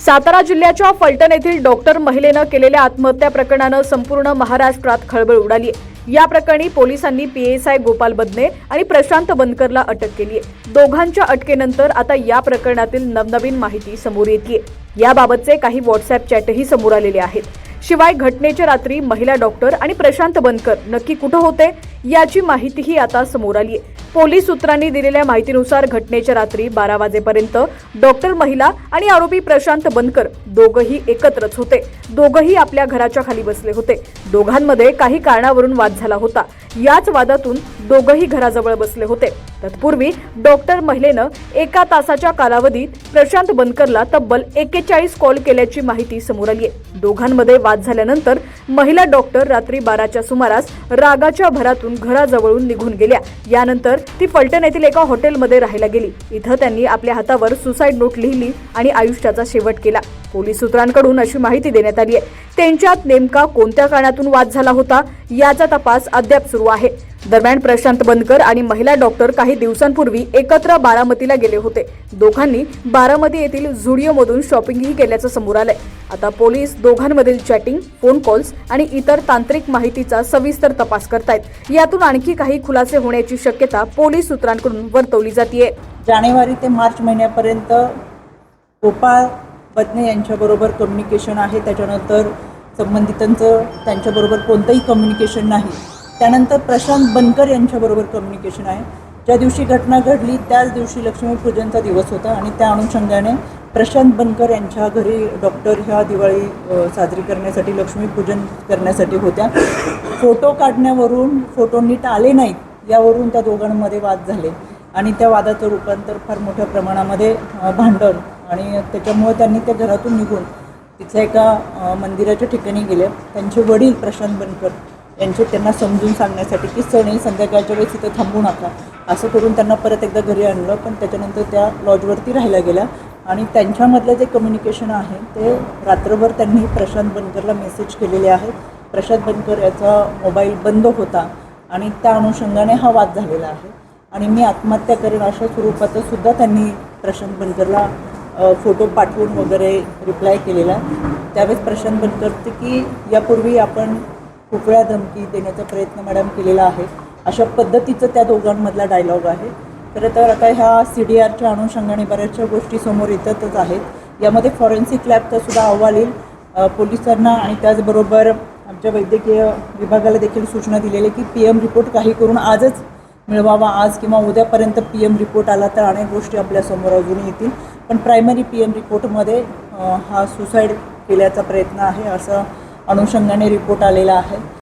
सातारा जिल्ह्याच्या फलटण येथील डॉक्टर महिलेनं केलेल्या आत्महत्या प्रकरणानं संपूर्ण महाराष्ट्रात खळबळ उडाली आहे. या प्रकरणी पोलिसांनी पीएसआय गोपाल बदने आणि प्रशांत बनकरला अटक केली आहे. दोघांच्या अटकेनंतर आता या प्रकरणातील नवनवीन माहिती समोर येते याबाबतचे काही व्हॉट्सअप चॅटही समोर आलेले आहेत. शिवाय घटनेच्या रात्री महिला डॉक्टर आणि प्रशांत बनकर नक्की कुठं होते याची माहितीही आता समोर आली आहे पोलीस सूत्रांनी दिलेल्या माहितीनुसार घटनेच्या रात्री बारा वाजेपर्यंत डॉक्टर महिला आणि आरोपी प्रशांत बनकर दोघंही एकत्रच होते. दोघंही आपल्या घराच्या खाली बसले होते. दोघांमध्ये काही कारणावरून वाद झाला होता. याच वादातून दोघंही घराजवळ बसले होते. तत्पूर्वी डॉक्टर महिलेनं एका तासाच्या कालावधीत प्रशांत बनकरला तब्बल एकेचाळीस कॉल केल्याची माहिती समोर आली आहे दोघांमध्ये वाद झाल्यानंतर महिला डॉक्टर रात्री बाराच्या सुमारास रागाच्या भरातून घराजवळून निघून गेल्या. यानंतर ती फलटण येथील एका हॉटेलमध्ये राहायला गेली. इथं त्यांनी आपल्या हातावर सुसाईड नोट लिहिली आणि आयुष्याचा शेवट केला. पोलीस सूत्रांकडून अशी माहिती देण्यात आली आहे त्यांच्यात नेमका कोणत्या कारणातून वाद झाला होता? याचा तपास अद्याप सुरू आहे. दरम्यान प्रशांत बनकर आणि महिला डॉक्टर काही दिवसांपूर्वी एकत्र बारामतीला गेले होते. दोघांनी बारामती येथील झुडिओमधून शॉपिंगही केल्याचं समोर आलंय. आता पोलीस दोघांमधील चॅटिंग फोन कॉल्स आणि इतर तांत्रिक माहितीचा सविस्तर तपास करतायत. यातून आणखी काही खुलासे होण्याची शक्यता पोलीस सूत्रांकडून वर्तवली जाते जानेवारी ते मार्च महिन्यापर्यंत गोपाळ बदने यांच्याबरोबर कम्युनिकेशन आहे. त्याच्यानंतर संबंधितांचं त्यांच्याबरोबर कोणतंही कम्युनिकेशन नाही. त्यानंतर प्रशांत बनकर यांच्याबरोबर कम्युनिकेशन आहे. ज्या दिवशी घटना घडली त्याच दिवशी लक्ष्मीपूजनचा दिवस होता आणि त्या अनुषंगाने प्रशांत बनकर यांच्या घरी डॉक्टर ह्या दिवाळी साजरी करण्यासाठी लक्ष्मीपूजन करण्यासाठी होत्या. फोटो काढण्यावरून फोटो नीट आले नाहीत यावरून त्या दोघांमध्ये वाद झाले. आणि त्या वादाचं रूपांतर फार मोठ्या प्रमाणामध्ये भांडण आणि त्याच्यामुळे त्यांनी त्या घरातून निघून तिथल्या एका मंदिराच्या ठिकाणी गेले. त्यांचे वडील प्रशांत बनकर यांचे त्यांना समजून सांगण्यासाठी की सणी संध्याकाळच्या वेळेस इथं थांबू नका. असं करून त्यांना परत एकदा घरी आणलं पण त्याच्यानंतर त्या लॉजवरती राहायला गेल्या. आणि त्यांच्यामधलं जे कम्युनिकेशन आहे ते रात्रभर त्यांनी प्रशांत बनकरला मेसेज केलेले आहेत. प्रशांत बनकर याचा मोबाईल बंद होता आणि त्या अनुषंगाने हा वाद झालेला आहे. आणि मी आत्महत्या करेन अशा स्वरूपाचं सुद्धा त्यांनी प्रशांत बनकरला फोटो पाठवून वगैरे रिप्लाय केलेला. त्यावेळेस प्रशांत बनकर की यापूर्वी आपण खूप वेळा धमकी देण्याचा प्रयत्न मॅडम केलेला आहे. अशा पद्धतीचं त्या दोघांमधला डायलॉग आहे. खरं तर आता ह्या सी डी आरच्या अनुषंगाने बऱ्याचशा गोष्टी समोर येतातच आहेत. यामध्ये फॉरेन्सिक लॅबचा सुद्धा अहवाल येईल. पोलिसांना आणि त्याचबरोबर आमच्या वैद्यकीय विभागाला देखील सूचना दिलेली आहे की पी एम रिपोर्ट काही करून आजच मिळवावा. आज किंवा उद्यापर्यंत पी एम रिपोर्ट आला तर अनेक गोष्टी आपल्यासमोर अजून येतील. पण प्रायमरी पी एम रिपोर्टमध्ये हा सुसाईड केल्याचा प्रयत्न आहे असं अनुषंगाने रिपोर्ट आलेला आहे.